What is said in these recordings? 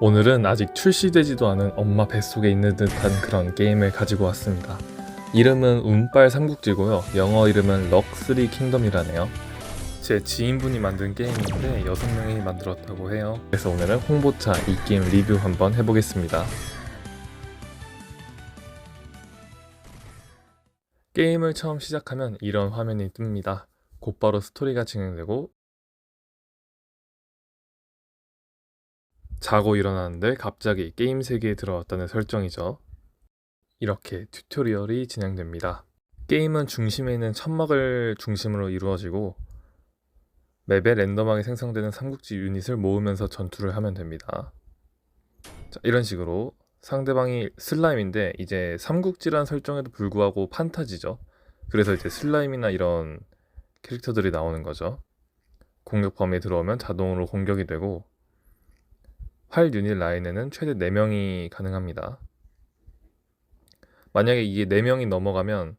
오늘은 아직 출시되지도 않은 엄마 뱃속에 있는 듯한 그런 게임을 가지고 왔습니다. 이름은 운빨 삼국지고요. 영어 이름은 럭스리 킹덤이라네요. 제 지인분이 만든 게임인데 6명이 만들었다고 해요. 그래서 오늘은 홍보차 이 게임 리뷰 한번 해보겠습니다. 게임을 처음 시작하면 이런 화면이 뜹니다. 곧바로 스토리가 진행되고 자고 일어났는데 갑자기 게임 세계에 들어왔다는 설정이죠. 이렇게 튜토리얼이 진행됩니다. 게임은 중심에 있는 천막을 중심으로 이루어지고 맵에 랜덤하게 생성되는 삼국지 유닛을 모으면서 전투를 하면 됩니다. 자, 이런 식으로 상대방이 슬라임인데 이제 삼국지란 설정에도 불구하고 판타지죠. 그래서 이제 슬라임이나 이런 캐릭터들이 나오는 거죠. 공격 범위에 들어오면 자동으로 공격이 되고 활 유닛 라인에는 최대 4명이 가능합니다. 만약에 이게 4명이 넘어가면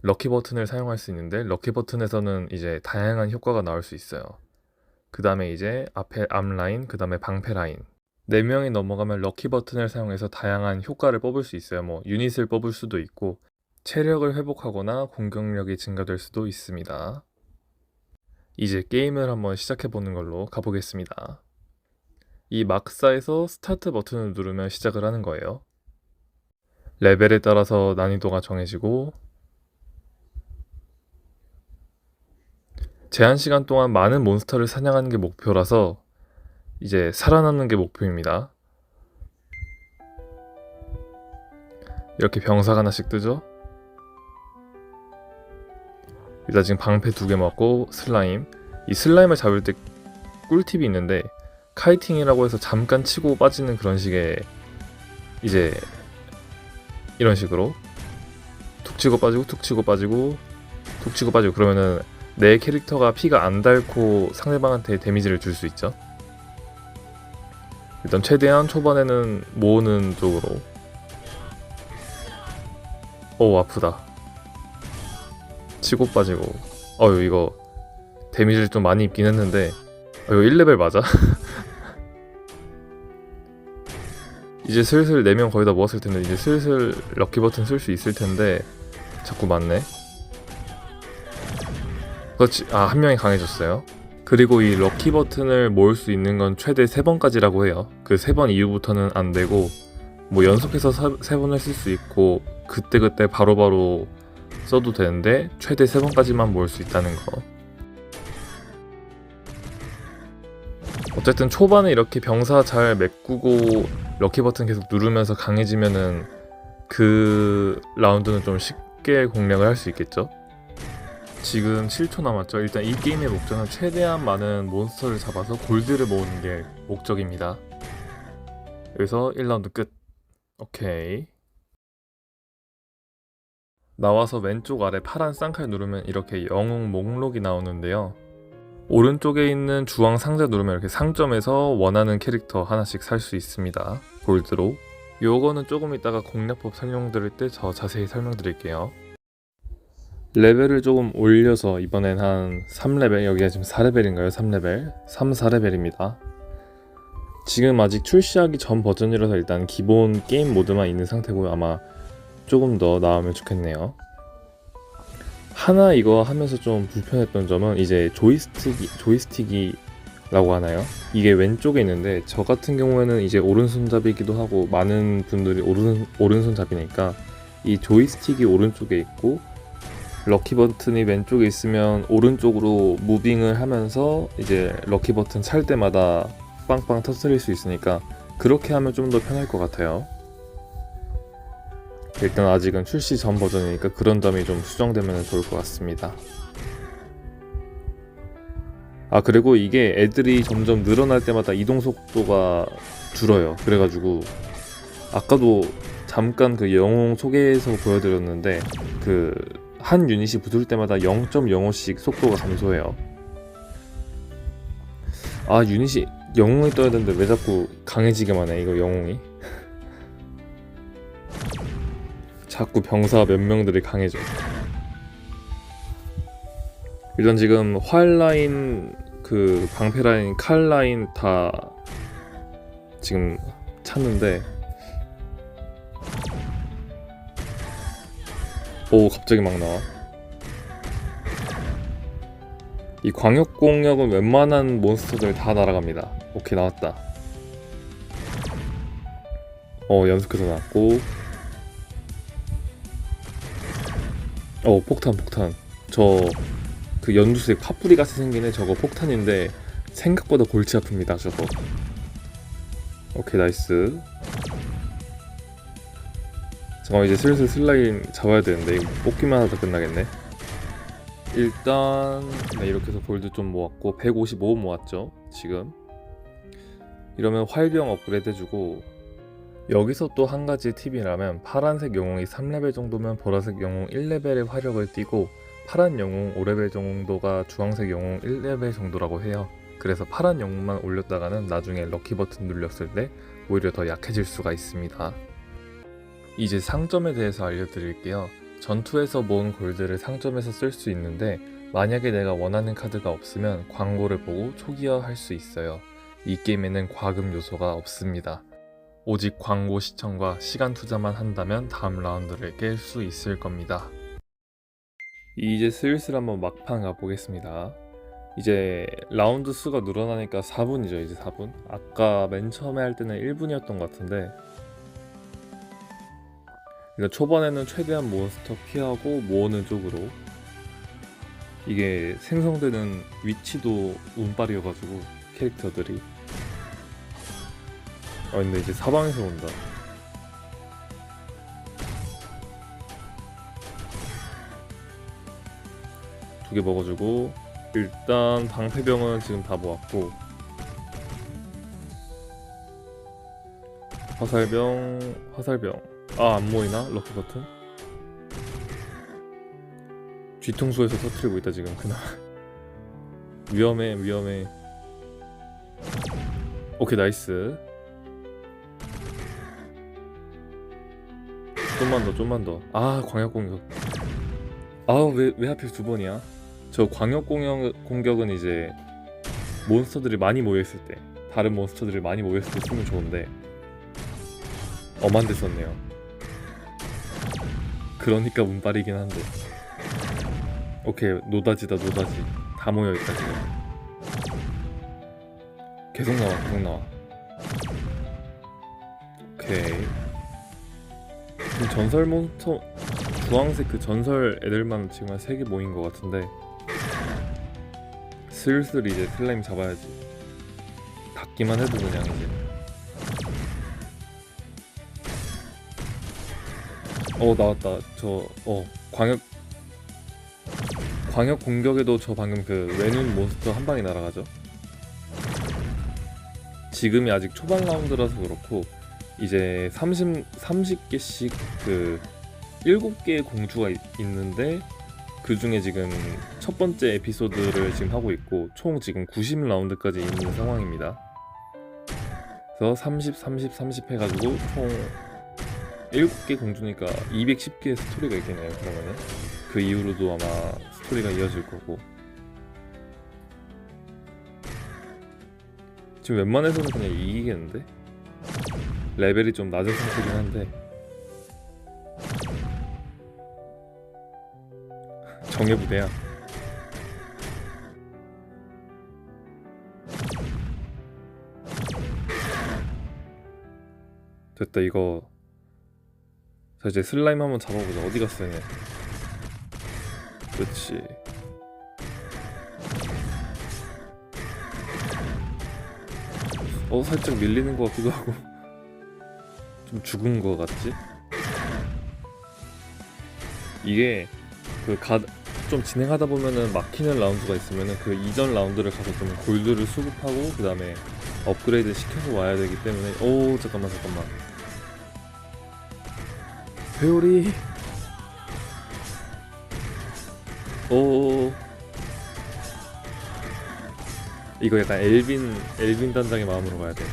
럭키 버튼을 사용할 수 있는데 럭키 버튼에서는 이제 다양한 효과가 나올 수 있어요. 그 다음에 이제 앞에 앞 라인, 그 다음에 방패 라인. 4명이 넘어가면 럭키 버튼을 사용해서 다양한 효과를 뽑을 수 있어요. 뭐 유닛을 뽑을 수도 있고 체력을 회복하거나 공격력이 증가될 수도 있습니다. 이제 게임을 한번 시작해 보는 걸로 가보겠습니다. 이 막사에서 스타트 버튼을 누르면 시작을 하는 거예요. 레벨에 따라서 난이도가 정해지고 제한 시간 동안 많은 몬스터를 사냥하는 게 목표라서 이제 살아남는 게 목표입니다. 이렇게 병사가 하나씩 뜨죠? 일단 지금 방패 두 개 먹고 슬라임 이 슬라임을 잡을 때 꿀팁이 있는데 카이팅이라고 해서 잠깐 치고 빠지는 그런 식의 이제 이런 식으로 툭 치고 빠지고 툭 치고 빠지고 툭 치고 빠지고 그러면은 내 캐릭터가 피가 안 닳고 상대방한테 데미지를 줄 수 있죠. 일단 최대한 초반에는 모으는 쪽으로 오 아프다 치고 빠지고 어유 이거 데미지를 좀 많이 입긴 했는데 어, 이거 1레벨 맞아? 이제 슬슬 4명 거의 다 모았을 텐데 이제 슬슬 럭키 버튼 쓸 수 있을 텐데 자꾸 맞네. 그렇지. 아 한 명이 강해졌어요. 그리고 이 럭키 버튼을 모을 수 있는 건 최대 3번까지라고 해요. 그 3번 이후부터는 안 되고 뭐 연속해서 3번을 쓸 수 있고 그때그때 바로바로 써도 되는데 최대 3번까지만 모을 수 있다는 거. 어쨌든 초반에 이렇게 병사 잘 메꾸고 럭키 버튼 계속 누르면서 강해지면은 그 라운드는 좀 쉽게 공략을 할 수 있겠죠? 지금 7초 남았죠. 일단 이 게임의 목적은 최대한 많은 몬스터를 잡아서 골드를 모으는 게 목적입니다. 여기서 1라운드 끝. 오케이. 나와서 왼쪽 아래 파란 쌍칼 누르면 이렇게 영웅 목록이 나오는데요. 오른쪽에 있는 주황 상자 누르면 이렇게 상점에서 원하는 캐릭터 하나씩 살 수 있습니다. 골드로. 요거는 조금 이따가 공략법 설명 드릴 때 더 자세히 설명드릴게요. 레벨을 조금 올려서 이번엔 한 3레벨, 여기가 지금 4레벨인가요? 3레벨? 3, 4레벨입니다. 지금 아직 출시하기 전 버전이라서 일단 기본 게임 모드만 있는 상태고요. 아마 조금 더 나오면 좋겠네요. 하나 이거 하면서 좀 불편했던 점은 이제 조이스틱이 조이스틱이라고 하나요? 이게 왼쪽에 있는데 저 같은 경우에는 이제 오른손잡이기도 하고 많은 분들이 오른 오른손잡이니까 이 조이스틱이 오른쪽에 있고 럭키 버튼이 왼쪽에 있으면 오른쪽으로 무빙을 하면서 이제 럭키 버튼 찰 때마다 빵빵 터트릴 수 있으니까 그렇게 하면 좀 더 편할 것 같아요. 일단 아직은 출시 전 버전이니까 그런 점이 좀 수정되면 좋을 것 같습니다. 아 그리고 이게 애들이 점점 늘어날 때마다 이동 속도가 줄어요. 그래가지고 아까도 잠깐 그 영웅 소개에서 보여드렸는데 그 한 유닛이 붙을 때마다 0.05씩 속도가 감소해요. 아 유닛이 영웅이 떠야 되는데 왜 자꾸 강해지게만 해 이거 영웅이? 자꾸 병사 몇 명들이 강해져. 일단 지금 활 라인, 그 방패 라인, 칼 라인 다 지금 찾는데. 오 갑자기 막 나와. 이 광역 공격은 웬만한 몬스터들 다 날아갑니다. 오케이 나왔다. 어 연속해서 나왔고 어 폭탄 폭탄. 저 그 연두색 파뿌리 같이 애 저거 폭탄인데 생각보다 골치 아픕니다 저거. 오케이 나이스. 잠깐만 이제 슬슬 슬라임 잡아야 되는데 이거 뽑기만 하다 끝나겠네. 일단 네 이렇게 해서 골드 좀 모았고 155 모았죠 지금. 이러면 활병 업그레이드 해주고 여기서 또 한 가지 팁이라면 파란색 영웅이 3레벨 정도면 보라색 영웅 1레벨의 화력을 띠고 파란 영웅 5레벨 정도가 주황색 영웅 1레벨 정도라고 해요 그래서 파란 영웅만 올렸다가는 나중에 럭키 버튼 눌렸을 때 오히려 더 약해질 수가 있습니다. 이제 상점에 대해서 알려드릴게요. 전투에서 모은 골드를 상점에서 쓸 수 있는데 만약에 내가 원하는 카드가 없으면 광고를 보고 초기화할 수 있어요. 이 게임에는 과금 요소가 없습니다. 오직 광고 시청과 시간 투자만 한다면 다음 라운드를 깰 수 있을 겁니다. 이제 슬슬 한번 막판 가보겠습니다. 이제 라운드 수가 늘어나니까 4분이죠 이제 4분 아까 맨 처음에 할 때는 1분이었던 것 같은데 일단 초반에는 최대한 몬스터 피하고 모으는 쪽으로 이게 생성되는 위치도 운빨이어가지고 캐릭터들이 아 근데 이제 사방에서 온다. 두 개 먹어주고 일단 방패병은 지금 다 모았고. 화살병 화살병. 아 안 모이나? 럭키 버튼? 뒤통수에서 터트리고 있다 지금 그나 위험해 위험해. 오케이 나이스 좀만 더 좀만 더아 광역 공격. 아왜 왜 하필 두 번이야? 저 광역 공격, 공격은 이제 몬스터들이 많이 모여있을 때 다른 몬스터들이 많이 모여있을 때 쓰면 좋은데 엄한 데 썼네요. 그러니까 운빨이긴 한데. 오케이 노다지다 노다지. 다 모여있다 지금. 계속 나와 계속 나와. 오케이 지금 전설 몬스터 주황색 그 전설 애들만 지금 한 3개 모인 것 같은데 슬슬 이제 슬라임 잡아야지. 닿기만 해도 그냥 이제. 어 나왔다. 저 어 광역 광역 공격에도 저 방금 그 외눈 몬스터 한 방에 날아가죠? 지금이 아직 초반 라운드라서 그렇고 이제 30 30개씩 그 7개의 공주가 있, 있는데 그 중에 지금 첫 번째 에피소드를 지금 하고 있고 총 지금 90라운드까지 있는 상황입니다. 그래서 30, 30, 30 해가지고 총 7개 공주니까 210개의 스토리가 있겠네요. 그러면은 그 이후로도 아마 스토리가 이어질 거고 지금 웬만해서는 그냥 이기겠는데 레벨이 좀 낮은 상태긴 한데 정예부대야. 됐다 이거. 자 이제 슬라임 한번 잡아보자. 어디 갔어 얘네. 그렇지. 어 살짝 밀리는 것 같기도 하고 좀 죽은 것 같지? 이게 그좀 진행하다 보면은 막히는 라운드가 있으면은 그 이전 라운드를 가서 좀 골드를 수급하고 그 다음에 업그레이드 시켜서 와야 되기 때문에 오 잠깐만 잠깐만. 회오리. 오 이거 약간 엘빈 엘빈 단장의 마음으로 가야 돼.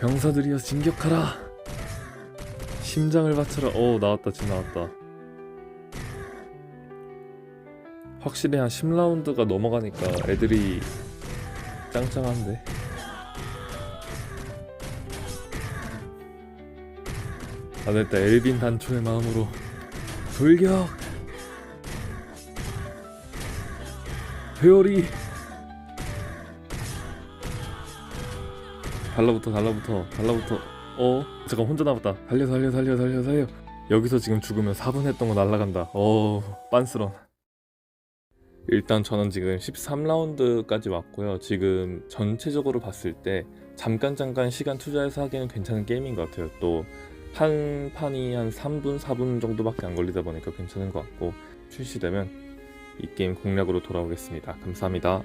병사들이여 진격하라 심장을 바쳐라. 오 나왔다 지금 나왔다. 확실히 한 10라운드가 넘어가니까 애들이 짱짱한데. 안 됐다 엘빈 단초의 마음으로 돌격! 회오리! 달라붙어 달라붙어 달라붙어 어? 잠깐 혼자 남았다. 달려 달려 달려 달려 달려. 여기서 지금 죽으면 4분 했던 거 날라간다. 어 빤스런. 일단 저는 지금 13라운드까지 왔고요. 지금 전체적으로 봤을 때 잠깐 잠깐 시간 투자해서 하기에는 괜찮은 게임인 것 같아요. 또 한 판이 한 3분 4분 정도밖에 안 걸리다 보니까 괜찮은 것 같고 출시되면 이 게임 공략으로 돌아오겠습니다. 감사합니다